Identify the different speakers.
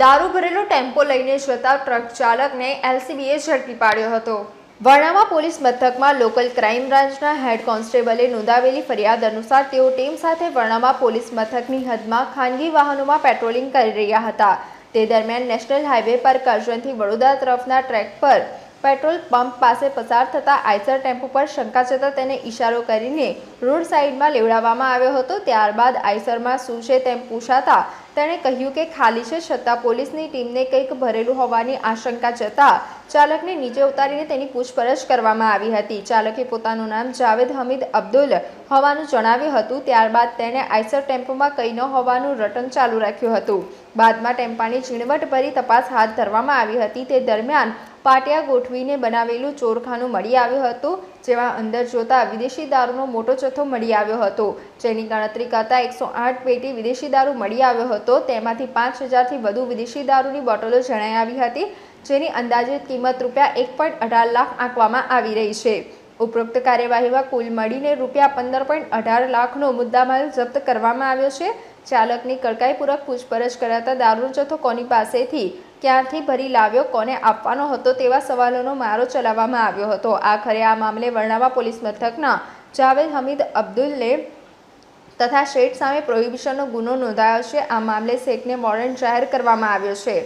Speaker 1: દારૂ ભરેલો ટેમ્પો લઈને જતા ટ્રક ચાલકને એલસીબીએ ઝડપી પાડ્યો હતો. વર્ણામાં પોલીસ મથકમાં લોકલ ક્રાઇમ બ્રાન્ચના હેડ કોન્સ્ટેબલે નોંધાવેલી ફરિયાદ અનુસાર તેઓ ટીમ સાથે વર્ણામાં પોલીસ મથકની હદમાં ખાનગી વાહનોમાં પેટ્રોલિંગ કરી રહ્યા હતા. તે દરમિયાન નેશનલ હાઈવે પર કરજણથી વડોદરા તરફના ટ્રેક પર પેટ્રોલ પંપ પાસે પસાર થતા આઈસર ટેમ્પો પર શંકા જતાં તેને ઇશારો કરીને રોડ સાઈડમાં લેવડાવવામાં આવ્યો હતો. ત્યારબાદ આઈસરમાં શું છે તેમ પૂછાતા તેણે કહ્યું કે ખાલી છે છતાં પોલીસની ટીમને કંઈક ભરેલું હોવાની આશંકા જતાં ચાલકને નીચે ઉતારીને તેની પૂછપરછ કરવામાં આવી હતી. ચાલકે પોતાનું નામ જાવેદ હમીદ અબ્દુલ હોવાનું જણાવ્યું હતું. ત્યારબાદ તેણે આઈસર ટેમ્પોમાં કંઈ ન હોવાનું રટન ચાલુ રાખ્યું હતું. બાદમાં ટેમ્પાની ઝીણવટભરી તપાસ હાથ ધરવામાં આવી હતી. તે દરમિયાન પાટિયા ગોઠવીને બનાવેલું ચોરખાનું મળી આવ્યું હતું, જેમાં અંદર જોતા વિદેશી દારૂનો મોટો જથ્થો મળી આવ્યો હતો. જેની ગણતરી કરતા એકસો આઠ પેટી વિદેશી દારૂ મળી આવ્યો હતો. તેમાંથી પાંચ હજારથી વધુ વિદેશી દારૂની બોટલો જણાઈ આવી હતી, જેની અંદાજિત કિંમત રૂપિયા એક પોઈન્ટ અઢાર લાખ આંકવામાં આવી રહી છે. ઉપરોક્ત કાર્યવાહીમાં કુલ મળીને રૂપિયા પંદર પોઈન્ટ અઢાર લાખનો મુદ્દામાલ જપ્ત કરવામાં આવ્યો છે. ચાલકની કડકાઈપૂર્વક પૂછપરછ કરાતા દારૂનો જથ્થો કોની પાસેથી ક્યાંથી ભરી લાવ્યો, કોને આપવાનો હતો તેવા સવાલોનો મારો ચલાવવામાં આવ્યો હતો. આખરે આ મામલે વર્ણાવા પોલીસ મથકના જાવેદ હમીદ અબ્દુલ્લે તથા શેઠ સામે પ્રોહિબિશનનો ગુનો નોંધાયો છે. આ મામલે શેખને વોરંટ જાહેર કરવામાં આવ્યો છે.